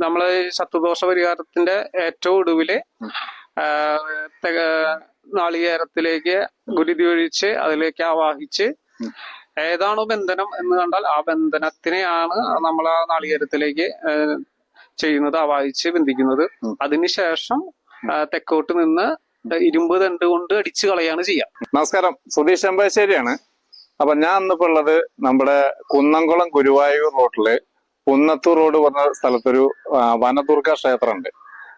നമ്മൾ ഈ ശത്രുദോഷ പരിഹാരത്തിന്റെ ഏറ്റവും തെക- നാളികേരത്തിലേക്ക് ഗുരുതി ഒഴിച്ച് അതിലേക്ക് ആവാഹിച്ച് ഏതാണോ ബന്ധനം എന്ന് കണ്ടാൽ ആ ബന്ധനത്തിനെയാണ് നമ്മൾ ആ നാളികേരത്തിലേക്ക് ചെയ്യുന്നത് ആവാഹിച്ച് ബന്ധിക്കുന്നത്. അതിനുശേഷം തെക്കോട്ട് നിന്ന് ഇരുമ്പ് തണ്ട് കൊണ്ട് അടിച്ചു കളയാണ് ചെയ്യാം. നമസ്കാരം. സുധീഷ് അമ്പാശ്ശേരിയാണ് അപ്പൊ ഞാൻ ഇന്നിപ്പോ ഉള്ളത് നമ്മുടെ കുന്നംകുളം ഗുരുവായൂർ റോട്ടിൽ കുന്നത്തൂർ റോഡ് പറഞ്ഞ സ്ഥലത്തൊരു വനദുർഗ ക്ഷേത്രമുണ്ട്.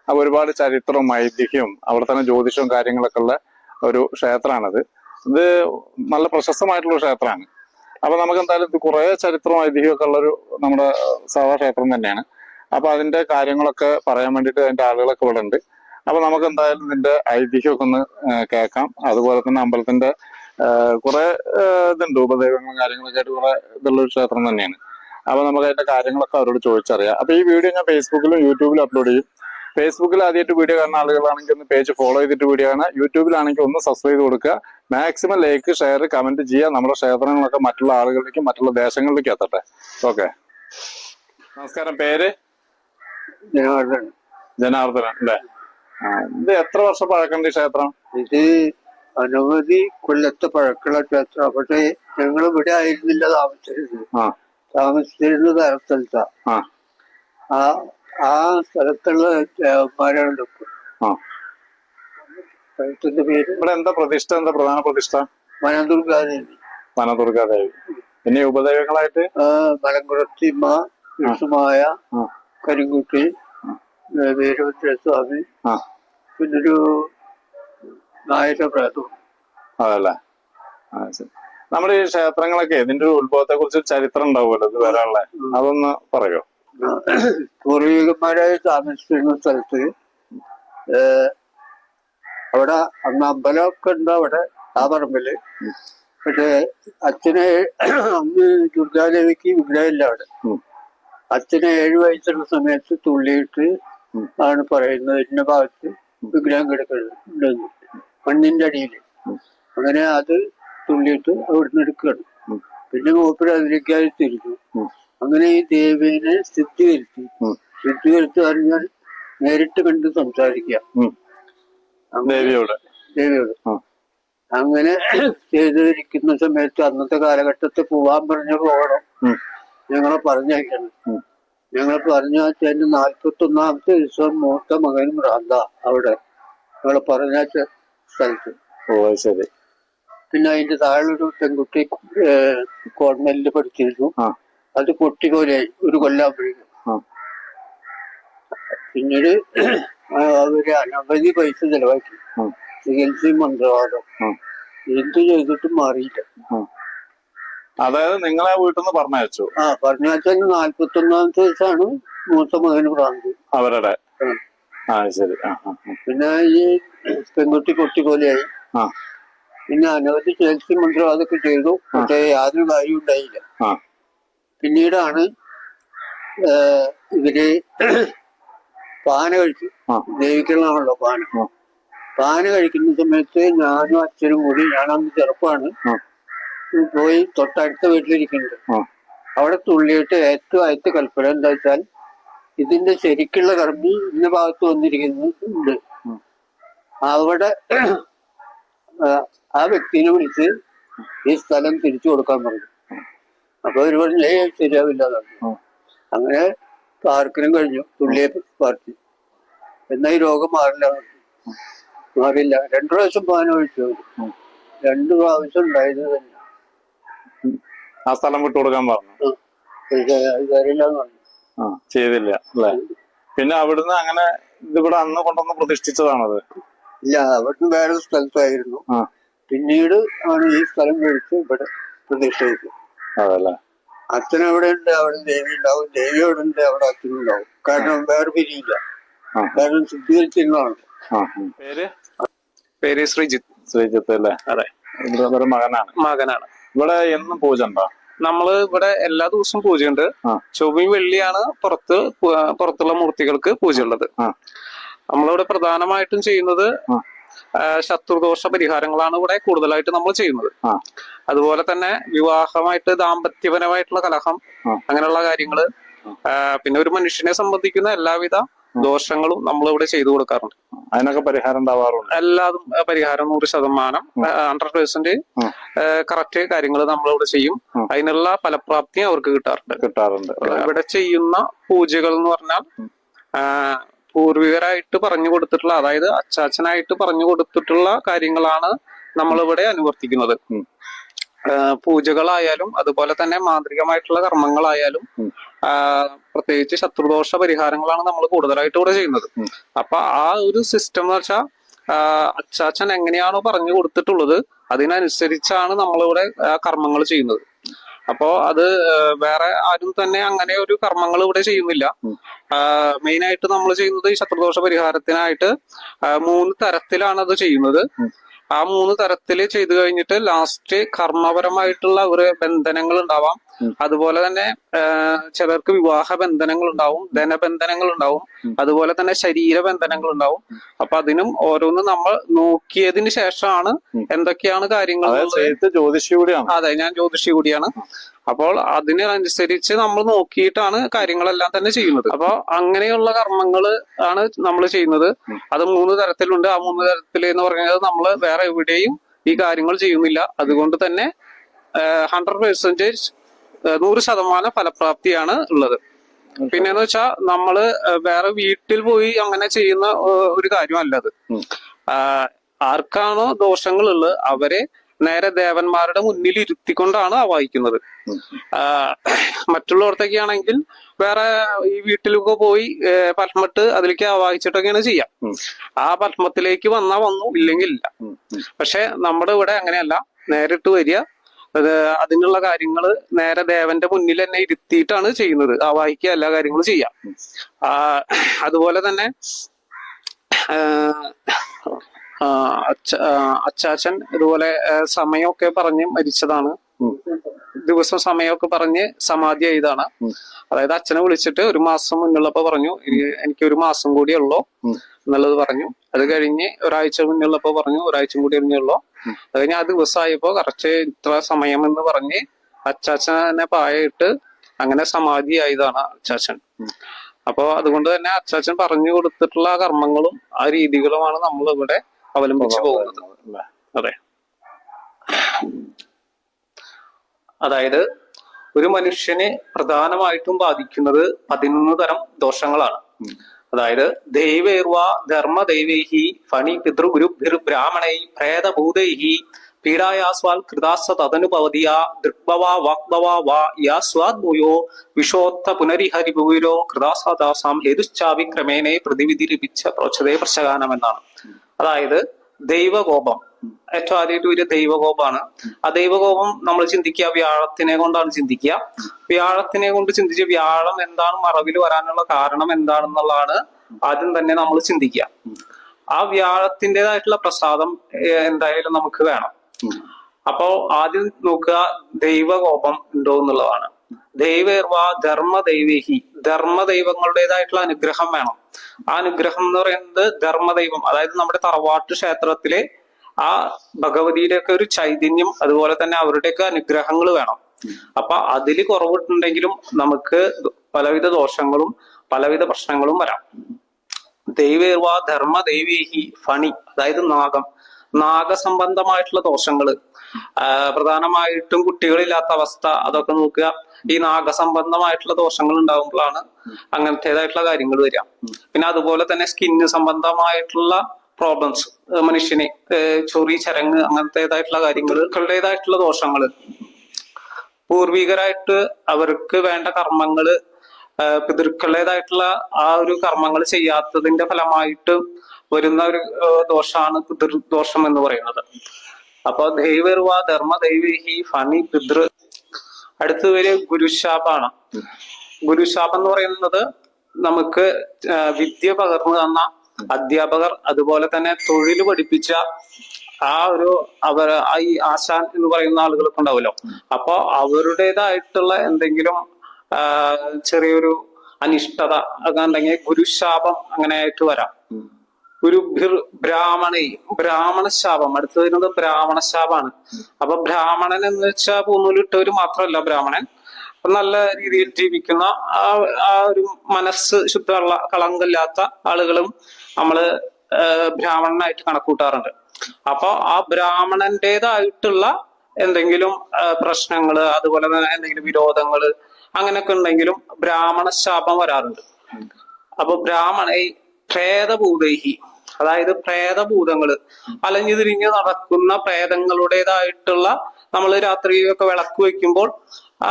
അപ്പൊ ഒരുപാട് ചരിത്രവും ഐതിഹ്യവും അവിടെ തന്നെ ജ്യോതിഷവും കാര്യങ്ങളൊക്കെ ഉള്ള ഒരു ക്ഷേത്രമാണത്. ഇത് നല്ല പ്രശസ്തമായിട്ടുള്ള ക്ഷേത്രമാണ്. അപ്പൊ നമുക്ക് എന്തായാലും കുറെ ചരിത്രവും ഐതിഹ്യവും ഒക്കെ ഉള്ള ഒരു നമ്മുടെ സഭാ ക്ഷേത്രം തന്നെയാണ്. അപ്പൊ അതിന്റെ കാര്യങ്ങളൊക്കെ പറയാൻ വേണ്ടിട്ട് അതിന്റെ ആളുകളൊക്കെ ഇവിടെ ഉണ്ട്. അപ്പൊ നമുക്ക് എന്തായാലും ഇതിന്റെ ഐതിഹ്യമൊക്കെ ഒന്ന് കേൾക്കാം. അതുപോലെ തന്നെ അമ്പലത്തിന്റെ കുറെ ഇതുണ്ട്. ഉപദൈവങ്ങളും കാര്യങ്ങളൊക്കെ ആയിട്ട് കുറെ ഇതുള്ള ഒരു ക്ഷേത്രം തന്നെയാണ്. അപ്പൊ നമുക്ക് അതിന്റെ കാര്യങ്ങളൊക്കെ അവരോട് ചോദിച്ചറിയാം. അപ്പൊ ഈ വീഡിയോ ഞാൻ ഫേസ്ബുക്കിലും യൂട്യൂബിലും അപ്ലോഡ് ചെയ്യും. ഫേസ്ബുക്കിൽ ആദ്യമായിട്ട് വീഡിയോ കാണുന്ന ആളുകളാണെങ്കിൽ ഒന്ന് പേജ് ഫോളോ ചെയ്തിട്ട് വീഡിയോ കാണാം യൂട്യൂബിലാണെങ്കിൽ ഒന്ന് സബ്സ്ക്രൈബ് ചെയ്ത് കൊടുക്കുക. മാക്സിമം ലൈക്ക് ഷെയർ കമന്റ് ചെയ്യുക. നമ്മുടെ ക്ഷേത്രങ്ങളൊക്കെ മറ്റുള്ള ആളുകളിലേക്കും മറ്റുള്ള ദേശങ്ങളിലേക്കും എത്തട്ടെ. ഓക്കെ നമസ്കാരം. പേര്? ജനാർദ്ദൻ ജനാർദ്ദനൻ അല്ലേ? ഇത് എത്ര വർഷം പഴക്കണ്ട് ഈ ക്ഷേത്രം? ഇത് അനവധി കൊല്ലത്തെ പഴക്കുള്ള ക്ഷേത്രം. പക്ഷേ ഞങ്ങൾ ഇവിടെ ആയിരുന്നില്ല താമസിച്ചിരുന്നത്. ആ താമസിച്ചിരുന്നത് വേറെ സ്ഥലത്താ ആ ആ സ്ഥലത്തുള്ള ദേവന്മാരുണ്ട് സ്ഥലത്തിന്റെ പേര് ഇവിടെ എന്താ പ്രതിഷ്ഠ? എന്താ പ്രധാന പ്രതിഷ്ഠ? വനദുർഗാദേവി. വനദുർഗാദേവി. പിന്നെ ഉപദേവങ്ങളായിട്ട്? മലങ്കുളത്തിമ്മ വിഷുമായ കരിങ്കുട്ടി വീരഭദ്രസ്വാമി. സ്വാമി പിന്നൊരു നായകപ്രാതം അതല്ലേ? ആ ശരി. നമ്മുടെ ഈ ക്ഷേത്രങ്ങളൊക്കെ ഇതിന്റെ ഒരു ഉത്ഭവത്തെ കുറിച്ച് ചരിത്രം ഉണ്ടാവുമല്ലോ ഇത് വരാനുള്ള. അതൊന്ന് പറയോ? പൂർവികന്മാരായി താമസിച്ചിരുന്ന സ്ഥലത്ത് അവിടെ അന്ന് അമ്പലമൊക്കെ ഉണ്ട് അവിടെ ആ പറമ്പിൽ. പക്ഷെ അച്ഛനെ അന്ന് ദുർഗാദേവിക്ക് വിഗ്രഹമില്ല അവിടെ. അച്ഛനെ ഏഴു വയസ്സുള്ള സമയത്ത് തുള്ളിയിട്ട് ആണ് പറയുന്നത് ഇന്ന ഭാഗത്ത് വിഗ്രഹം കിടക്കുന്നത് മണ്ണിന്റെ അടിയിൽ അങ്ങനെ അത് തുള്ളിയിട്ട് അവിടുന്ന് എടുക്കുകയാണ്. പിന്നെ മൂപ്പര് അതിലേക്കായി തിരിഞ്ഞു. അങ്ങനെ ഈ ദേവീനെ സ്ഥിതി വരുത്തി. സ്ഥിതി വരുത്തി പറഞ്ഞാൽ നേരിട്ട് കണ്ട് സംസാരിക്കുക. ഉം. ദേവിയോട്. ദേവിയോട്. അങ്ങനെ ചെയ്തിരിക്കുന്ന സമയത്ത് അന്നത്തെ കാലഘട്ടത്തിൽ പോവാൻ പറഞ്ഞ പോകണം. ഞങ്ങളെ പറഞ്ഞയക്കണം. ഞങ്ങൾ പറഞ്ഞ പറഞ്ഞയച്ചതിന്റെ നാൽപ്പത്തി ഒന്നാമത്തെ ദിവസം മൂത്ത മകൻ ഭ്രാന്ത അവിടെ. ഞങ്ങളെ പറഞ്ഞ സ്ഥലത്ത്. ഓ ശരി. പിന്നെ അതിന്റെ ഒരു പെൺകുട്ടി കോൺവെന്റിൽ പഠിച്ചിരുന്നു. അത് പൊട്ടിപ്പോലെയായി ഒരു കൊല്ലാകുമ്പോഴേക്കും പിന്നീട് അവർ അനവധി പൈസ ചെലവാക്കി. ചികിത്സയും മന്ത്രവാദം. എന്ത് ചെയ്തിട്ടും മാറിയില്ല. അതായത് നിങ്ങളെ വീട്ടിൽ നിന്ന് പറഞ്ഞയച്ചു? ആ പറഞ്ഞയച്ച നാൽപ്പത്തി ഒന്നാമത്തെ ദിവസമാണ് മൂത്ത മകന് പ്രാന്തി. അവരുടെ. ആ. ശരി. പിന്നെ ഈ പെൺകുട്ടി കൊട്ടി ആ. പിന്നെ അനവധി ചികിത്സയും മന്ത്രവാദമൊക്കെ ചെയ്തു. പക്ഷേ യാതൊരു കാര്യവും ഉണ്ടായില്ല. പിന്നീടാണ് ഇവർ പാന കഴിച്ചു. ദേവിക്കലാണല്ലോ പാന. പാന കഴിക്കുന്ന സമയത്ത് ഞാനും അച്ഛനും കൂടി ഞാനന്ന് ചെറുപ്പമാണ് പോയി തൊട്ടടുത്ത വീട്ടിലിരിക്കുന്നുണ്ട്. അവിടെ തുള്ളിയിട്ട് ഏറ്റവും ആദ്യത്തെ കൽപ്പന എന്താ വെച്ചാൽ ഇതിന്റെ ശരിക്കുള്ള കർമ്മി ഇന്ന ഭാഗത്ത് വന്നിരിക്കുന്നത് ഉണ്ട് അവിടെ ആ, വ്യക്തിനെ വിളിച്ച് ഈ സ്ഥലം തിരിച്ചു കൊടുക്കാൻ പറഞ്ഞു. അപ്പൊ ഒരു പറഞ്ഞു ഏ ശരിയാവില്ല അങ്ങനെ പാർക്കിനും കഴിഞ്ഞു തുള്ളിയെ പാർട്ടി എന്നാ ഈ രോഗം മാറില്ല. മാറില്ല രണ്ടു പ്രാവശ്യം പാൻ ഒഴിച്ചു. രണ്ടു പ്രാവശ്യം ഉണ്ടായത് തന്നെ. ആ സ്ഥലം വിട്ടു കൊടുക്കാൻ പറഞ്ഞു. ചെയ്തില്ല അല്ലേ? പിന്നെ അവിടുന്ന് അങ്ങനെ ഇതിവിടെ അന്ന് കൊണ്ടുവന്ന് പ്രതിഷ്ഠിച്ചതാണത്. ഇല്ല അവിടുന്ന് വേറെ സ്ഥലത്തായിരുന്നു. പിന്നീട് ആണ് ഈ സ്ഥലം മേടിച്ച് ഇവിടെ പ്രതിഷ്ഠിച്ചത് അതല്ലേ? അച്ഛൻ അവിടെ ഉണ്ട് അവിടെ ദേവി ഉണ്ടാവും. ദേവി അവിടെ ഉണ്ട് അവിടെ അച്ഛനുണ്ടാവും കാരണം വേറെ പിരിയില്ല കാരണം ശുദ്ധീകരിച്ചിരുന്നതാണ്. പേര്? പേര് ശ്രീജിത്ത്. ശ്രീജിത്ത് അല്ലേ? അതെ. ഇവിടെ മകനാണ്. മകനാണ്. ഇവിടെ എന്നും പൂജ ഉണ്ടോ? നമ്മൾ ഇവിടെ എല്ലാ ദിവസവും പൂജയുണ്ട്. ചൊവ്വയും വെള്ളിയാണ് പുറത്ത് പുറത്തുള്ള മൂർത്തികൾക്ക് പൂജയുള്ളത്. നമ്മളിവിടെ പ്രധാനമായിട്ടും ചെയ്യുന്നത് ശത്രുദോഷ പരിഹാരങ്ങളാണ് ഇവിടെ കൂടുതലായിട്ട് നമ്മൾ ചെയ്യുന്നത്. അതുപോലെ തന്നെ വിവാഹമായിട്ട് ദാമ്പത്യപരമായിട്ടുള്ള കലഹം. അങ്ങനെയുള്ള കാര്യങ്ങൾ പിന്നെ ഒരു മനുഷ്യനെ സംബന്ധിക്കുന്ന എല്ലാവിധ ദോഷങ്ങളും നമ്മൾ ഇവിടെ ചെയ്തു കൊടുക്കാറുണ്ട്. അതിനൊക്കെ പരിഹാരം ഉണ്ടാവാറുണ്ട്. എല്ലാതും പരിഹാരം നൂറ് ശതമാനം ഹൺഡ്രഡ് പേഴ്സെന്റ്. കറക്റ്റ് കാര്യങ്ങൾ നമ്മളിവിടെ ചെയ്യും. അതിനുള്ള ഫലപ്രാപ്തി അവർക്ക് കിട്ടാറുണ്ട്. കിട്ടാറുണ്ട്. ഇവിടെ ചെയ്യുന്ന പൂജകൾ എന്ന് പറഞ്ഞാൽ പൂർവികരായിട്ട് പറഞ്ഞു കൊടുത്തിട്ടുള്ള അതായത് അച്ചാച്ചനായിട്ട് പറഞ്ഞു കൊടുത്തിട്ടുള്ള കാര്യങ്ങളാണ് നമ്മളിവിടെ അനുവർത്തിക്കുന്നത്. പൂജകളായാലും അതുപോലെ തന്നെ മാന്ത്രികമായിട്ടുള്ള കർമ്മങ്ങളായാലും പ്രത്യേകിച്ച് ശത്രുദോഷ പരിഹാരങ്ങളാണ് നമ്മൾ കൂടുതലായിട്ട് ഇവിടെ ചെയ്യുന്നത്. അപ്പൊ ആ ഒരു സിസ്റ്റം എന്ന് വെച്ചാൽ അച്ചാച്ചൻ എങ്ങനെയാണോ പറഞ്ഞു കൊടുത്തിട്ടുള്ളത് അതിനനുസരിച്ചാണ് നമ്മളിവിടെ കർമ്മങ്ങൾ ചെയ്യുന്നത്. അപ്പോ അത് വേറെ ആരും തന്നെ അങ്ങനെ ഒരു കർമ്മങ്ങൾ ഇവിടെ ചെയ്യുന്നില്ല. മെയിൻ ആയിട്ട് നമ്മൾ ചെയ്യുന്നത് ഈ ശത്രുദോഷ പരിഹാരത്തിനായിട്ട് മൂന്ന് തരത്തിലാണ് അത് ചെയ്യുന്നത് ആ മൂന്ന് തരത്തിൽ ചെയ്തു കഴിഞ്ഞിട്ട് ലാസ്റ്റ് കർമ്മപരമായിട്ടുള്ള ഒരു ബന്ധനങ്ങൾ ഉണ്ടാവാം. അതുപോലെ തന്നെ ചിലർക്ക് വിവാഹ ബന്ധനങ്ങൾ ഉണ്ടാവും ധനബന്ധനങ്ങൾ ഉണ്ടാവും അതുപോലെ തന്നെ ശരീര ബന്ധനങ്ങൾ ഉണ്ടാവും അപ്പൊ അതിനും ഓരോന്ന് നമ്മൾ നോക്കിയതിന് ശേഷമാണ് എന്തൊക്കെയാണ് കാര്യങ്ങൾ ജ്യോതിഷി കൂടിയാണ്. അതെ ഞാൻ ജ്യോതിഷി കൂടിയാണ്. അപ്പോൾ അതിനനുസരിച്ച് നമ്മൾ നോക്കിയിട്ടാണ് കാര്യങ്ങളെല്ലാം തന്നെ ചെയ്യുന്നത്. അപ്പൊ അങ്ങനെയുള്ള കർമ്മങ്ങൾ ആണ് നമ്മൾ ചെയ്യുന്നത്. അത് മൂന്ന് തരത്തിലുണ്ട്. ആ മൂന്ന് തരത്തിൽ എന്ന് പറയുന്നത് നമ്മൾ വേറെ എവിടെയും ഈ കാര്യങ്ങൾ ചെയ്യുന്നില്ല. അതുകൊണ്ട് തന്നെ ഹൺഡ്രഡ് പെർസെന്റേജ് നൂറ് ശതമാനം ഫലപ്രാപ്തിയാണ് ഉള്ളത്. പിന്നെന്ന് വെച്ചാൽ നമ്മൾ വേറെ വീട്ടിൽ പോയി അങ്ങനെ ചെയ്യുന്ന ഒരു കാര്യമല്ല അത്. ആർക്കാണോ ദോഷങ്ങളുള്ളത് അവരെ നേരെ ദേവന്മാരുടെ മുന്നിൽ ഇരുത്തിക്കൊണ്ടാണ് വായിക്കുന്നത്. മറ്റുള്ളവർത്തൊക്കെ മറ്റുള്ളവർക്കൊക്കെ ആണെങ്കിൽ വേറെ ഈ വീട്ടിലൊക്കെ പോയി പത്മട്ട് അതിലേക്ക് ആവാഹിച്ചിട്ടൊക്കെയാണ് ചെയ്യാം. ആ പത്മത്തിലേക്ക് വന്നാ വന്നു ഇല്ലെങ്കിൽ ഇല്ല. പക്ഷെ നമ്മുടെ ഇവിടെ അങ്ങനെയല്ല. നേരിട്ട് വരിക അതിനുള്ള കാര്യങ്ങൾ നേരെ ദേവന്റെ മുന്നിൽ തന്നെ ഇരുത്തിയിട്ടാണ് ചെയ്യുന്നത് ആ വായിക്കുക എല്ലാ കാര്യങ്ങളും ചെയ്യാം അതുപോലെ തന്നെ അച്ചാച്ചൻ ഇതുപോലെ സമയമൊക്കെ പറഞ്ഞ് മരിച്ചതാണ്. ദിവസം സമയമൊക്കെ പറഞ്ഞ് സമാധി ആയതാണ് അതായത് അച്ഛനെ വിളിച്ചിട്ട് ഒരു മാസം മുന്നുള്ളപ്പോ പറഞ്ഞു എനിക്ക് ഒരു മാസം കൂടിയുള്ളൂ. എന്നുള്ളത് പറഞ്ഞു അത് കഴിഞ്ഞ് ഒരാഴ്ച മുന്നുള്ളപ്പോ പറഞ്ഞു ഒരാഴ്ച കൂടി ഉള്ളൂ. അത് കഴിഞ്ഞ് ആ ദിവസമായപ്പോ കറക്റ്റ് ഇത്ര സമയം എന്ന് പറഞ്ഞ് അച്ചാച്ചനെ പായയിട്ട് അങ്ങനെ സമാധി ആയതാണ് അച്ചാച്ചൻ. അപ്പോൾ അപ്പോ അതുകൊണ്ട് തന്നെ അച്ചാച്ചൻ പറഞ്ഞു കൊടുത്തിട്ടുള്ള കർമ്മങ്ങളും ആ രീതികളുമാണ് നമ്മൾ ഇവിടെ അവലംബിച്ചു പോകുന്നത്. അതെ. അതായത് ഒരു മനുഷ്യനെ പ്രധാനമായിട്ടും ബാധിക്കുന്നത് പതിനൊന്ന് തരം ദോഷങ്ങളാണ്. അതായത് ദൈവേർവ ധർമ്മ ദൈവേഹി ഫണി പിതൃ ഗുരുഭിർ ബ്രാഹ്മണൈ പ്രേതഭൂതൈഹി പീഡായാസ്വാൽ കൃതാസ തദനുഭവതിയ ദൃക്ഭവ വാഗ്ഭവ വാ യാസ്വാദ് ഭൂയോ വിഷോത്ത പുനരിഹരിഭൂരോ കൃതാസാദാസാം ഹേതുശ്ചാവി പ്രതിവിധി പ്രതിവിധി പ്രോച്ചതേ പ്രശകാനം എന്നാണ് അതായത് ദൈവകോപം ഏറ്റവും ആദ്യമായിട്ട് ഒരു ദൈവകോപമാണ്. ആ ദൈവകോപം നമ്മൾ ചിന്തിക്കുക വ്യാഴത്തിനെ കൊണ്ടാണ് ചിന്തിക്കുക. വ്യാഴത്തിനെ കൊണ്ട് ചിന്തിച്ച് വ്യാഴം എന്താണ് മറവിൽ വരാനുള്ള കാരണം എന്താണെന്നുള്ളതാണ് ആദ്യം തന്നെ നമ്മൾ ചിന്തിക്കുക. ആ വ്യാഴത്തിന്റെതായിട്ടുള്ള പ്രസാദം എന്തായാലും നമുക്ക് വേണം. അപ്പോ ആദ്യം നോക്കുക ദൈവകോപം ഉണ്ടോ എന്നുള്ളതാണ്. ദൈവേർവ ധർമ്മ ദൈവേഹി. ധർമ്മ ദൈവങ്ങളുടേതായിട്ടുള്ള അനുഗ്രഹം വേണം. ആ അനുഗ്രഹം എന്ന് പറയുന്നത് ധർമ്മദൈവം അതായത് നമ്മുടെ തറവാട്ട് ക്ഷേത്രത്തിലെ ആ ഭഗവതിയിലേക്ക് ഒരു ചൈതന്യം അതുപോലെ തന്നെ അവരുടെയൊക്കെ അനുഗ്രഹങ്ങൾ വേണം. അപ്പൊ അതിൽ കുറവിട്ടുണ്ടെങ്കിലും നമുക്ക് പലവിധ ദോഷങ്ങളും പലവിധ പ്രശ്നങ്ങളും വരാം. ദൈവേർവ ധർമ്മ ദൈവേഹി ഫണി അതായത് നാഗം. നാഗസംബന്ധമായിട്ടുള്ള ദോഷങ്ങൾ. ആ, പ്രധാനമായിട്ടും കുട്ടികളില്ലാത്ത അവസ്ഥ അതൊക്കെ നോക്കുക. ഈ നാഗസംബന്ധമായിട്ടുള്ള ദോഷങ്ങൾ ഉണ്ടാകുമ്പോഴാണ് അങ്ങനത്തേതായിട്ടുള്ള കാര്യങ്ങൾ വരിക. പിന്നെ അതുപോലെ തന്നെ സ്കിന്ന് സംബന്ധമായിട്ടുള്ള പ്രോബ്ലംസ് മനുഷ്യനെ ചൊറി ചരങ്ങ് അങ്ങനത്തേതായിട്ടുള്ള കാര്യങ്ങൾ മക്കളുടേതായിട്ടുള്ള ദോഷങ്ങൾ പൂർവികരായിട്ട് അവർക്ക് വേണ്ട കർമ്മങ്ങൾ പിതൃക്കളുടേതായിട്ടുള്ള ആ ഒരു കർമ്മങ്ങൾ ചെയ്യാത്തതിന്റെ ഫലമായിട്ട് വരുന്ന ഒരു ദോഷമാണ് പിതൃദോഷം എന്ന് പറയുന്നത്. അപ്പൊ ദൈവർവ ധർമ്മ ദൈവേഹി ഫണി പിതൃ. അടുത്ത പേര് ഗുരുശാപാണ്. ഗുരുശാപം എന്ന് പറയുന്നത് നമുക്ക് വിദ്യ പകർന്നു തന്ന അധ്യാപകർ അതുപോലെ തന്നെ തൊഴിൽ പഠിപ്പിച്ച ആ ഒരു അവർ ഈ ആശാൻ എന്ന് പറയുന്ന ആളുകളൊക്കെ ഉണ്ടാവുമല്ലോ. അപ്പൊ അവരുടേതായിട്ടുള്ള എന്തെങ്കിലും ചെറിയൊരു അനിഷ്ടത ഒക്കെ ഉണ്ടെങ്കിൽ ഗുരുശാപം അങ്ങനെ ആയിട്ട് വരാം. ഒരു ബ്രാഹ്മണി ബ്രാഹ്മണ ശാപം അടുത്ത് വരുന്നത് ബ്രാഹ്മണ ശാപാണ് അപ്പൊ ബ്രാഹ്മണൻ എന്ന് വെച്ചാൽ പൂന്നൂലിട്ടവര് മാത്രമല്ല ബ്രാഹ്മണൻ. നല്ല രീതിയിൽ ജീവിക്കുന്ന ആ ഒരു മനസ്സ് ശുദ്ധമുള്ള കളങ്കില്ലാത്ത ആളുകളും നമ്മൾ ഏഹ് ബ്രാഹ്മണനായിട്ട് കണക്കൂട്ടാറുണ്ട്. അപ്പൊ ആ ബ്രാഹ്മണന്റേതായിട്ടുള്ള എന്തെങ്കിലും പ്രശ്നങ്ങൾ അതുപോലെ തന്നെ എന്തെങ്കിലും വിരോധങ്ങൾ അങ്ങനെയൊക്കെ ഉണ്ടെങ്കിലും ബ്രാഹ്മണ ശാപം വരാറുണ്ട്. അപ്പൊ ബ്രാഹ്മണ ഈ പ്രേതഭൂതൈഹി അതായത് പ്രേതഭൂതങ്ങൾ അലഞ്ഞു തിരിഞ്ഞ് നടക്കുന്ന പ്രേതങ്ങളുടേതായിട്ടുള്ള നമ്മൾ രാത്രിയൊക്കെ വിളക്ക് വെക്കുമ്പോൾ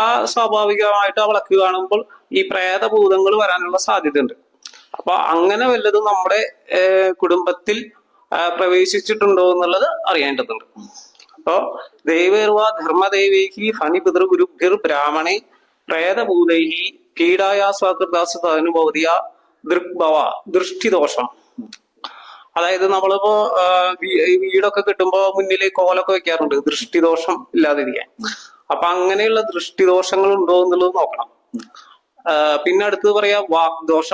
ആ സ്വാഭാവികമായിട്ട് ആ വിളക്ക് കാണുമ്പോൾ ഈ പ്രേതഭൂതങ്ങൾ വരാനുള്ള സാധ്യതയുണ്ട്. അപ്പൊ അങ്ങനെ വല്ലതും നമ്മുടെ കുടുംബത്തിൽ പ്രവേശിച്ചിട്ടുണ്ടോ എന്നുള്ളത് അറിയേണ്ടതുണ്ട്. അപ്പോ ദൈവേർവ ധർമ്മദേവേഹി ഫണി പിതൃ ഗുരുഭിർ ബ്രാഹ്മണേ പ്രേതഭൂതൈഹി പീഡായാസ്വാകൃതാസ് അനുഭവതിയ ദൃഗ്ഭവ ദൃഷ്ടിദോഷം. അതായത് നമ്മളിപ്പോ വീടൊക്കെ കിട്ടുമ്പോ മുന്നിൽ കോലൊക്കെ വെക്കാറുണ്ട്. ദൃഷ്ടിദോഷം ഇല്ലാതിരിക്കാൻ. അപ്പൊ അങ്ങനെയുള്ള ദൃഷ്ടിദോഷങ്ങൾ ഉണ്ടോ എന്നുള്ളത് നോക്കണം. പിന്നെ അടുത്തത് പറയാ വാക്ദോഷ.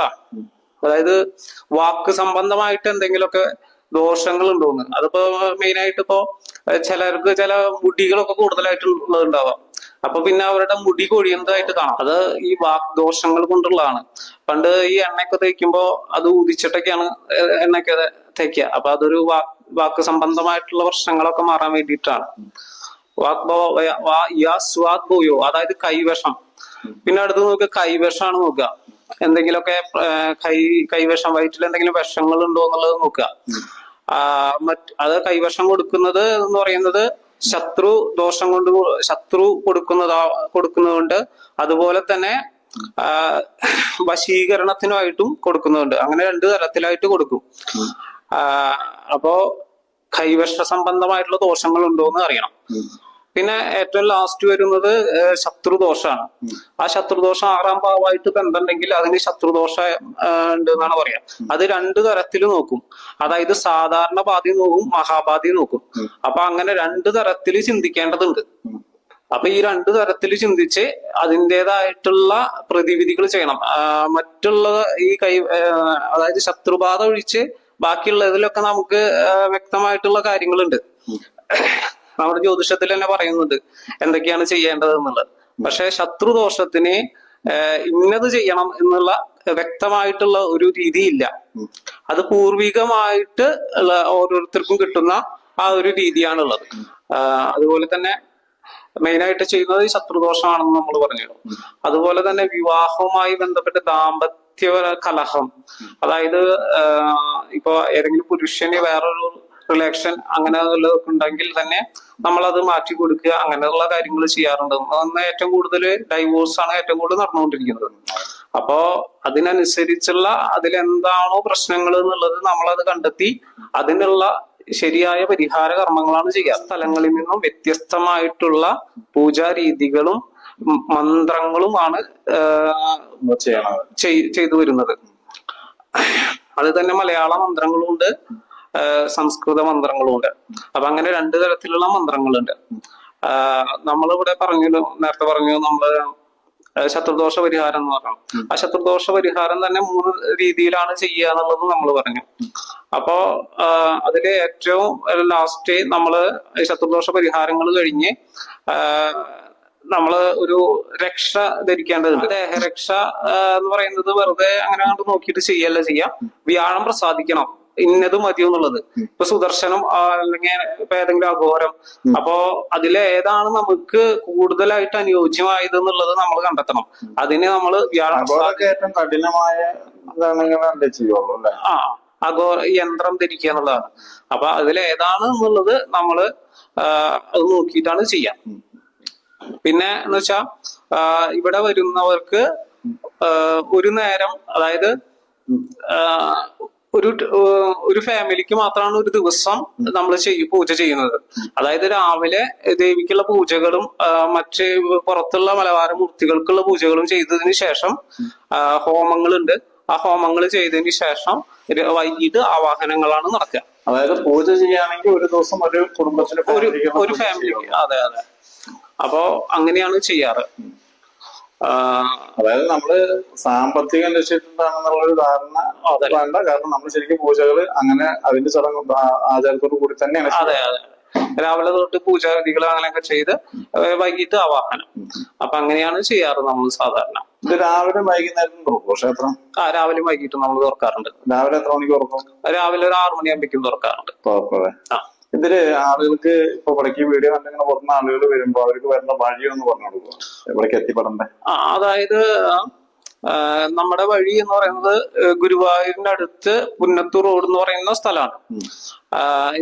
അതായത് വാക്ക് സംബന്ധമായിട്ട് എന്തെങ്കിലുമൊക്കെ ദോഷങ്ങൾ ഉണ്ടോന്ന് അതിപ്പോ മെയിൻ ആയിട്ട് ഇപ്പോ ചിലർക്ക് ചില മുടികളൊക്കെ കൂടുതലായിട്ട് ഉള്ളതുണ്ടാവാം അപ്പൊ പിന്നെ അവരുടെ മുടി കൊഴിയുന്നതായിട്ട് കാണാം. അത് ഈ വാക് ദോഷങ്ങൾ കൊണ്ടുള്ളതാണ്. പണ്ട് ഈ എണ്ണയൊക്കെ തേക്കുമ്പോ അത് ഉദിച്ചിട്ടൊക്കെയാണ് എണ്ണയൊക്കെ തേക്കുക. അപ്പൊ അതൊരു വാക്ക് വാക്ക് സംബന്ധമായിട്ടുള്ള പ്രശ്നങ്ങളൊക്കെ മാറാൻ വേണ്ടിയിട്ടാണ്. വാക്ബോ വാ- സ്വാദ് സ്വാഗ്ഭവയോ അതായത് കൈവശം. പിന്നെ അടുത്ത് നോക്കുക കൈവശമാണ് നോക്കുക. എന്തെങ്കിലുമൊക്കെ കൈ കൈവശം വയറ്റിൽ എന്തെങ്കിലും വിഷങ്ങൾ ഉണ്ടോ എന്നുള്ളത് നോക്കുക. മറ്റ് അത് കൈവശം കൊടുക്കുന്നത് എന്ന് പറയുന്നത് ശത്രു ദോഷം കൊണ്ട് ശത്രു കൊടുക്കുന്നതാ കൊടുക്കുന്നതുകൊണ്ട് അതുപോലെ തന്നെ വശീകരണത്തിനുമായിട്ടും കൊടുക്കുന്നതുണ്ട്. അങ്ങനെ രണ്ട് തരത്തിലായിട്ട് കൊടുക്കും. അപ്പോ കൈവശ സംബന്ധമായിട്ടുള്ള ദോഷങ്ങൾ ഉണ്ടോ എന്ന് അറിയണം. പിന്നെ ഏറ്റവും ലാസ്റ്റ് വരുന്നത് ശത്രുദോഷാണ്. ആ ശത്രുദോഷം ആറാം ഭാവമായിട്ട് ബന്ധമുണ്ടെങ്കിൽ അതിന് ശത്രുദോഷം ഉണ്ട് എന്നാണ് പറയാ. അത് രണ്ട് തരത്തിൽ നോക്കും. അതായത് സാധാരണ ബാധി നോക്കും മഹാബാധി നോക്കും. അപ്പൊ അങ്ങനെ രണ്ട് തരത്തിൽ ചിന്തിക്കേണ്ടതുണ്ട്. അപ്പൊ ഈ രണ്ടു തരത്തിൽ ചിന്തിച്ച് അതിന്റെതായിട്ടുള്ള പ്രതിവിധികൾ ചെയ്യണം. മറ്റുള്ള ഈ കൈ അതായത് ശത്രുബാധ ഒഴിച്ച് ബാക്കിയുള്ളതിലൊക്കെ നമുക്ക് വ്യക്തമായിട്ടുള്ള കാര്യങ്ങളുണ്ട്. നമ്മുടെ ജ്യോതിഷത്തിൽ തന്നെ പറയുന്നുണ്ട് എന്തൊക്കെയാണ് ചെയ്യേണ്ടത് എന്നുള്ളത് പക്ഷെ ശത്രുദോഷത്തിന് ഇന്നത് ചെയ്യണം എന്നുള്ള വ്യക്തമായിട്ടുള്ള ഒരു രീതിയില്ല. അത് പൂർവികമായിട്ട് ഓരോരുത്തർക്കും കിട്ടുന്ന ആ ഒരു രീതിയാണുള്ളത്. അതുപോലെ തന്നെ മെയിനായിട്ട് ചെയ്യുന്നത് ഈ ശത്രുദോഷമാണെന്ന് നമ്മൾ പറഞ്ഞു അതുപോലെ തന്നെ വിവാഹവുമായി ബന്ധപ്പെട്ട് ദാമ്പത്യ കലഹം. അതായത് ഇപ്പൊ ഏതെങ്കിലും പുരുഷന് വേറൊരു റിലേഷൻ അങ്ങനെ ഉള്ളതൊക്കെ ഉണ്ടെങ്കിൽ തന്നെ അത് മാറ്റി കൊടുക്കുക അങ്ങനെയുള്ള കാര്യങ്ങൾ ചെയ്യാറുണ്ട്. അന്ന് ഏറ്റവും കൂടുതൽ ഡൈവോഴ്സ് ആണ് ഏറ്റവും കൂടുതൽ നടന്നുകൊണ്ടിരിക്കുന്നത്. അപ്പോ അതിനനുസരിച്ചുള്ള അതിലെന്താണോ പ്രശ്നങ്ങൾ എന്നുള്ളത് നമ്മൾ അത് കണ്ടെത്തി അതിനുള്ള ശരിയായ പരിഹാര കർമ്മങ്ങളാണ് ചെയ്യുക. സ്ഥലങ്ങളിൽ നിന്നും വ്യത്യസ്തമായിട്ടുള്ള പൂജാ രീതികളും ആണ് മന്ത്രങ്ങളുമാണ് ചെയ്തു വരുന്നത്. അത് തന്നെ മലയാള മന്ത്രങ്ങളുണ്ട്. സംസ്കൃത മന്ത്രങ്ങളുണ്ട്. അപ്പൊ അങ്ങനെ രണ്ട് തരത്തിലുള്ള മന്ത്രങ്ങളുണ്ട്. നമ്മളിവിടെ പറഞ്ഞു നേരത്തെ പറഞ്ഞു നമ്മൾ ശത്രുദോഷ പരിഹാരം എന്ന് പറഞ്ഞു ആ ശത്രുദോഷ പരിഹാരം തന്നെ മൂന്ന് രീതിയിലാണ് ചെയ്യുക എന്നുള്ളത് നമ്മൾ പറഞ്ഞു. അപ്പോ അതിൽ ഏറ്റവും ലാസ്റ്റ് നമ്മൾ ശത്രുദോഷ പരിഹാരങ്ങൾ കഴിഞ്ഞ് നമ്മൾ ഒരു രക്ഷ ധരിക്കേണ്ടതുണ്ട്. ദേഹരക്ഷ എന്ന് പറയുന്നത് വെറുതെ അങ്ങനെ അങ്ങോട്ട് നോക്കിയിട്ട് ചെയ്യല്ല ചെയ്യാം. വ്യാഴം പ്രസാദിക്കണം. ഇന്നത് മതി എന്നുള്ളത്. ഇപ്പൊ സുദർശനം അല്ലെങ്കിൽ ഇപ്പൊ ഏതെങ്കിലും അഘോരം. അപ്പോ അതിലെ ഏതാണ് നമുക്ക് കൂടുതലായിട്ട് അനുയോജ്യമായത് എന്നുള്ളത് നമ്മൾ കണ്ടെത്തണം. അതിന് നമ്മൾ ഏറ്റവും കഠിനമായ ആ അഘോ യന്ത്രം ധരിക്കുക എന്നുള്ളതാണ്. അപ്പൊ അതിലേതാണ് എന്നുള്ളത് നമ്മൾ അത് നോക്കിയിട്ടാണ് ചെയ്യാം. പിന്നെ എന്ന് വെച്ചാ ഇവിടെ വരുന്നവർക്ക് ഒരു നേരം അതായത് ഒരു ഒരു ഫാമിലിക്ക് മാത്രമാണ് ഒരു ദിവസം നമ്മൾ ചെയ്യും പൂജ ചെയ്യുന്നത്. അതായത് രാവിലെ ദേവിക്കുള്ള പൂജകളും മറ്റ് പുറത്തുള്ള മലബാര മൂർത്തികൾക്കുള്ള പൂജകളും ചെയ്തതിന് ശേഷം ഹോമങ്ങളുണ്ട്. ആ ഹോമങ്ങൾ ചെയ്തതിന് ശേഷം വൈകിട്ട് ആവാഹനങ്ങളാണ് നടക്കുക. അതായത് പൂജ ചെയ്യുകയാണെങ്കിൽ ഒരു ദിവസം ഒരു കുടുംബത്തിന് ഒരു ഒരു ഫാമിലിക്ക്. അതെ അതെ. അപ്പോ അങ്ങനെയാണ് ചെയ്യാറ്. അതായത് നമ്മൾ സാമ്പത്തികം ഒരു ധാരണ. വേണ്ട. കാരണം നമ്മൾ ശരിക്കും പൂജകൾ അങ്ങനെ അതിന്റെ ചടങ്ങ് ആചാരത്തോട് കൂടി തന്നെയാണ് അതെ അതെ. രാവിലെ തൊട്ട് പൂജാവിധികൾ അങ്ങനെയൊക്കെ ചെയ്ത് വൈകിട്ട് ആവാഹനം അപ്പൊ അങ്ങനെയാണ് ചെയ്യാറ് നമ്മൾ സാധാരണ. ഇത് രാവിലെ വൈകുന്നേരം തുറക്കും. ക്ഷേത്രം ആ രാവിലെ വൈകിട്ട് നമ്മൾ തുറക്കാറുണ്ട്. രാവിലെ എത്ര മണിക്ക് തുറക്കും? രാവിലെ ഒരു ആറു മണിയാകുമ്പോഴേക്കും തുറക്കാറുണ്ട്. തുറക്കും ആ. ഇതിൽ ആളുകൾക്ക് ഇപ്പൊ ഇവിടേക്ക് വീഡിയോ കണ്ടിങ്ങനെ പുറത്തുനിന്ന് ആളുകൾ വരുമ്പോ അവർക്ക് വരുന്ന വഴിയൊന്ന് പറഞ്ഞു കൊടുക്കുക ഇവിടേക്ക് എത്തിപ്പെടണ്ടേ? ആ, അതായത് നമ്മുടെ വഴി എന്ന് പറയുന്നത് ഗുരുവായൂരിന്റെ അടുത്ത് പുന്നത്തൂർ റോഡ് എന്ന് പറയുന്ന സ്ഥലമാണ്.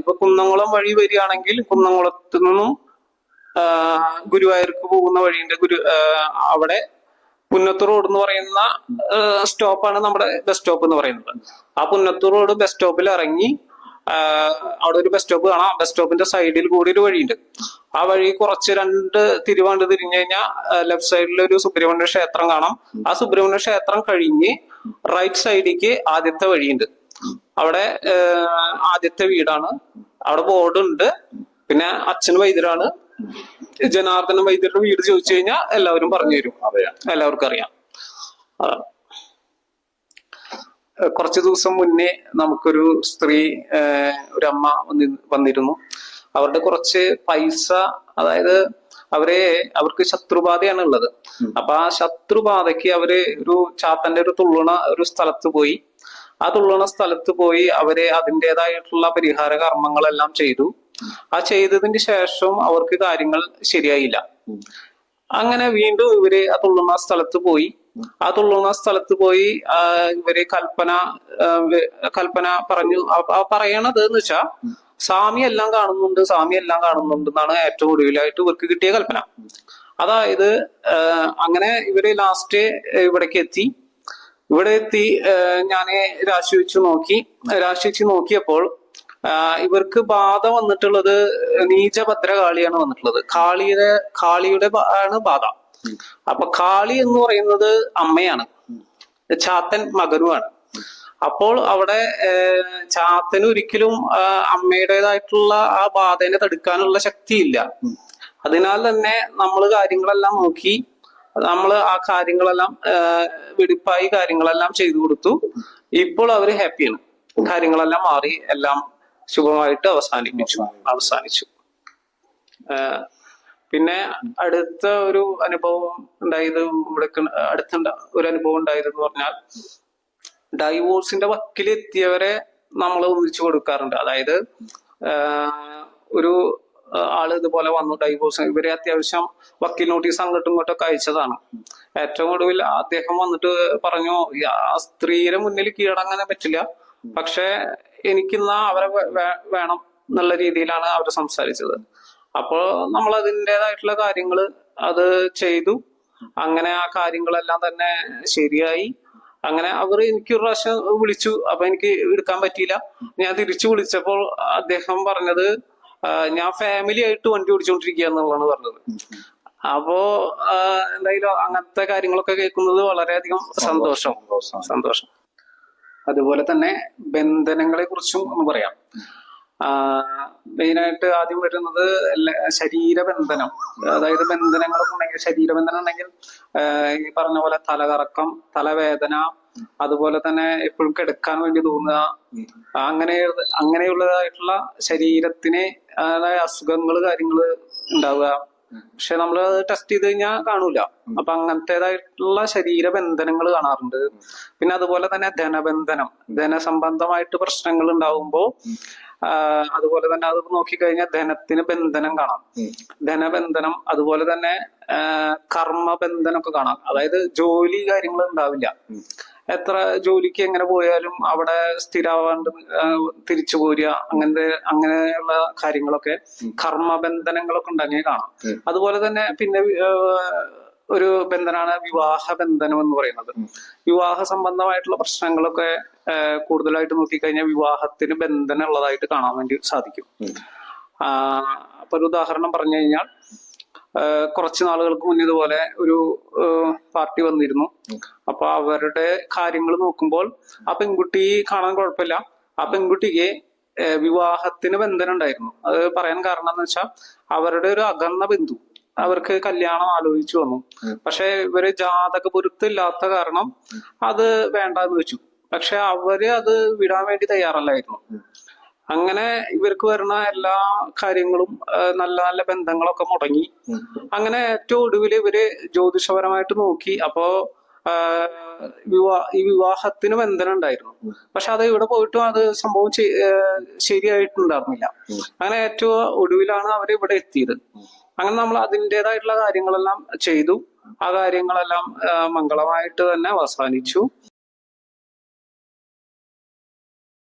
ഇപ്പൊ കുന്നംകുളം വഴി വരികയാണെങ്കിൽ കുന്നംകുളത്ത് നിന്നും ഗുരുവായൂർക്ക് പോകുന്ന വഴിയുണ്ട് ഗുരു അവിടെ പുന്നത്തൂർ റോഡ് എന്ന് പറയുന്ന സ്റ്റോപ്പാണ് നമ്മുടെ ബസ് സ്റ്റോപ്പ് എന്ന് പറയുന്നത്. ആ പുന്നത്തൂർ റോഡ് ബസ് സ്റ്റോപ്പിൽ ഇറങ്ങി അവിടെ ഒരു ബസ് സ്റ്റോപ്പ് കാണാം. ബസ് സ്റ്റോപ്പിന്റെ സൈഡിൽ കൂടി ഒരു വഴിയുണ്ട്. ആ വഴി കുറച്ച് രണ്ട് തിരുവാണ്ട് തിരിഞ്ഞു കഴിഞ്ഞാൽ ലെഫ്റ്റ് സൈഡിൽ ഒരു സുബ്രഹ്മണ്യ ക്ഷേത്രം കാണാം. ആ സുബ്രഹ്മണ്യ ക്ഷേത്രം കഴിഞ്ഞ് റൈറ്റ് സൈഡിലേക്ക് ആദ്യത്തെ വഴിയുണ്ട്. അവിടെ ആദ്യത്തെ വീടാണ്. അവിടെ ബോർഡ് ഉണ്ട്. പിന്നെ അച്ഛൻ വൈദ്യരാണ്. ജനാർദ്ദന വൈദ്യരുടെ വീട് ചോദിച്ചു കഴിഞ്ഞാൽ എല്ലാവരും പറഞ്ഞു തരും. എല്ലാവർക്കും അറിയാം. അതാണ് കുറച്ച് ദിവസം മുന്നേ നമുക്കൊരു സ്ത്രീ ഒരു അമ്മ വന്നിരുന്നു. അവരുടെ കുറച്ച് പൈസ അതായത് അവരെ അവർക്ക് ശത്രുബാധയാണ് ഉള്ളത്. അപ്പൊ ആ ശത്രുബാധയ്ക്ക് അവർ ഒരു ചാത്തന്റെ ഒരു തുള്ളണ ഒരു സ്ഥലത്ത് പോയി. ആ തുള്ളണ സ്ഥലത്ത് പോയി അവരെ അതിന്റെതായിട്ടുള്ള പരിഹാര കർമ്മങ്ങളെല്ലാം ചെയ്തു. ആ ചെയ്തതിന് ശേഷം അവർക്ക് കാര്യങ്ങൾ ശരിയായില്ല. അങ്ങനെ വീണ്ടും ഇവർ ആ തുള്ളുന്ന സ്ഥലത്ത് പോയി. ആ തുള്ളുന്ന സ്ഥലത്ത് പോയി ഇവർ കൽപ്പന കൽപ്പന പറഞ്ഞു. പറയണത് എന്ന് വെച്ചാ സ്വാമി എല്ലാം കാണുന്നുണ്ട് സ്വാമി എല്ലാം കാണുന്നുണ്ട് എന്നാണ് ഏറ്റവും ഒടുവിലായിട്ട് ഇവർക്ക് കിട്ടിയ കൽപ്പന. അതായത് അങ്ങനെ ഇവർ ലാസ്റ്റ് ഇവിടേക്ക് എത്തി. ഇവിടെ എത്തി ഞാൻ രാശി വെച്ച് നോക്കി. രാശി വെച്ച് നോക്കിയപ്പോൾ ഇവർക്ക് ബാധ വന്നിട്ടുള്ളത് നീചഭദ്ര കാളിയാണ് വന്നിട്ടുള്ളത്. കാളിയുടെ കാളിയുടെ ആണ് ബാധ. അപ്പൊ കാളി എന്ന് പറയുന്നത് അമ്മയാണ്. ചാത്തൻ മകനുമാണ്. അപ്പോൾ അവിടെ ചാത്തന് ഒരിക്കലും അമ്മയുടേതായിട്ടുള്ള ആ ബാധേനെ തടുക്കാനുള്ള ശക്തിയില്ല. അതിനാൽ തന്നെ നമ്മൾ കാര്യങ്ങളെല്ലാം നോക്കി നമ്മൾ ആ കാര്യങ്ങളെല്ലാം വെടിപ്പായി കാര്യങ്ങളെല്ലാം ചെയ്തു കൊടുത്തു. ഇപ്പോൾ അവർ ഹാപ്പിയാണ്. കാര്യങ്ങളെല്ലാം മാറി എല്ലാം ശുഭമായിട്ട് അവസാനിപ്പിച്ചു അവസാനിച്ചു. പിന്നെ അടുത്ത ഒരു അനുഭവം ഉണ്ടായത് ഇവിടെ അടുത്ത ഒരു അനുഭവം ഉണ്ടായതെന്ന് പറഞ്ഞാൽ ഡൈവോഴ്സിന്റെ വക്കിലെത്തിയവരെ നമ്മൾ ഒന്നിച്ചു കൊടുക്കാറുണ്ട്. അതായത് ഒരു ആൾ ഇതുപോലെ വന്നു ഡൈവോഴ്സ്. ഇവരെ അത്യാവശ്യം വക്കീൽ നോട്ടീസ് അങ്ങോട്ടും ഇങ്ങോട്ടൊക്കെ അയച്ചതാണ്. ഏറ്റവും ഒടുവിൽ അദ്ദേഹം വന്നിട്ട് പറഞ്ഞു "ഈ ആ സ്ത്രീയുടെ മുന്നിൽ കീഴടങ്ങാൻ പറ്റില്ല. പക്ഷെ എനിക്കിന്ന് അവരെ വേണം എന്നുള്ള രീതിയിലാണ് അവർ സംസാരിച്ചത്. അപ്പോൾ നമ്മൾ അതിന്റെതായിട്ടുള്ള കാര്യങ്ങൾ അത് ചെയ്തു. അങ്ങനെ ആ കാര്യങ്ങളെല്ലാം തന്നെ ശരിയായി. അങ്ങനെ അവർ എനിക്ക് ഒരു പ്രാവശ്യം വിളിച്ചു. അപ്പൊ എനിക്ക് എടുക്കാൻ പറ്റിയില്ല. ഞാൻ തിരിച്ചു വിളിച്ചപ്പോൾ അദ്ദേഹം പറഞ്ഞത് ഞാൻ ഫാമിലി ആയിട്ട് വണ്ടി ഓടിച്ചുകൊണ്ടിരിക്കുക എന്നുള്ളതാണ് പറഞ്ഞത്. അപ്പോ എന്തായാലും അങ്ങനത്തെ കാര്യങ്ങളൊക്കെ കേൾക്കുന്നത് വളരെയധികം സന്തോഷം. സന്തോഷം. അതുപോലെ തന്നെ ബന്ധനങ്ങളെ കുറിച്ചും ഒന്ന് പറയാം. മെയിനായിട്ട് ആദ്യം വരുന്നത് ശരീരബന്ധനം. അതായത് ബന്ധനങ്ങളൊക്കെ ഉണ്ടെങ്കിൽ ശരീരബന്ധനം ഉണ്ടെങ്കിൽ ഈ പറഞ്ഞ പോലെ തലകറക്കം തലവേദന അതുപോലെ തന്നെ എപ്പോഴും കിടക്കാൻ വേണ്ടി തോന്നുക. അങ്ങനെ അങ്ങനെയുള്ളതായിട്ടുള്ള ശരീരത്തിന് അസുഖങ്ങൾ കാര്യങ്ങൾ ഉണ്ടാവുക. പക്ഷെ നമ്മൾ ടെസ്റ്റ് ചെയ്ത് കഴിഞ്ഞാൽ കാണൂല. അപ്പൊ അങ്ങനത്തേതായിട്ടുള്ള ശരീര ബന്ധനങ്ങൾ കാണാറുണ്ട്. പിന്നെ അതുപോലെ തന്നെ ധനബന്ധനം. ധനസംബന്ധമായിട്ട് പ്രശ്നങ്ങൾ ഉണ്ടാവുമ്പോൾ അതുപോലെ തന്നെ അത് നോക്കിക്കഴിഞ്ഞാൽ ധനത്തിന് ബന്ധനം കാണാം. ധനബന്ധനം അതുപോലെ തന്നെ കർമ്മബന്ധനമൊക്കെ കർമ്മബന്ധനം ഒക്കെ കാണാം. അതായത് ജോലി കാര്യങ്ങൾ ഉണ്ടാവില്ല. എത്ര ജോലിക്ക് എങ്ങനെ പോയാലും അവിടെ സ്ഥിരാവാണ്ട് തിരിച്ചു പോരുക അങ്ങനത്തെ അങ്ങനെയുള്ള കാര്യങ്ങളൊക്കെ കർമ്മബന്ധനങ്ങളൊക്കെ ഉണ്ടെങ്കിൽ കാണാം. അതുപോലെ തന്നെ പിന്നെ ഒരു ബന്ധനാണ് വിവാഹ ബന്ധനം എന്ന് പറയുന്നത്. വിവാഹ സംബന്ധമായിട്ടുള്ള പ്രശ്നങ്ങളൊക്കെ കൂടുതലായിട്ട് നോക്കിക്കഴിഞ്ഞാൽ വിവാഹത്തിന് ബന്ധനം ഉള്ളതായിട്ട് കാണാൻ വേണ്ടി സാധിക്കും. ആ, അപ്പൊ ഒരു ഉദാഹരണം പറഞ്ഞു കഴിഞ്ഞാൽ കുറച്ച് നാളുകൾക്ക് മുന്നേ ഇതുപോലെ ഒരു പാർട്ടി വന്നിരുന്നു. അപ്പൊ അവരുടെ കാര്യങ്ങൾ നോക്കുമ്പോൾ ആ പെൺകുട്ടി കാണാൻ കുഴപ്പമില്ല. ആ പെൺകുട്ടിക്ക് വിവാഹത്തിന് ബന്ധനം ഉണ്ടായിരുന്നു. അത് പറയാൻ കാരണം എന്ന് വെച്ചാൽ അവരുടെ ഒരു അകന്ന ബന്ധു അവർക്ക് കല്യാണം ആലോചിച്ചു വന്നു. പക്ഷെ ഇവർ ജാതക പൊരുത്തില്ലാത്ത കാരണം അത് വേണ്ടെന്ന് വെച്ചു പക്ഷെ അവർ അത് വിടാൻ വേണ്ടി തയ്യാറല്ലായിരുന്നു. അങ്ങനെ ഇവർക്ക് വരുന്ന എല്ലാ കാര്യങ്ങളും നല്ല നല്ല ബന്ധങ്ങളൊക്കെ മുടങ്ങി. അങ്ങനെ ഏറ്റവും ഒടുവിൽ ഇവർ ജ്യോതിഷപരമായിട്ട് നോക്കി. അപ്പോ വിവാഹ വിവാ ഈ വിവാഹത്തിന് ബന്ധനം ഉണ്ടായിരുന്നു. പക്ഷെ അത് ഇവിടെ പോയിട്ടും അത് സംഭവം ശരിയായിട്ടുണ്ടായിരുന്നില്ല. അങ്ങനെ ഏറ്റവും ഒടുവിലാണ് അവർ ഇവിടെ എത്തിയത്. അങ്ങനെ നമ്മൾ അതിന്റെതായിട്ടുള്ള കാര്യങ്ങളെല്ലാം ചെയ്തു. ആ കാര്യങ്ങളെല്ലാം മംഗളമായിട്ട് തന്നെ അവസാനിച്ചു.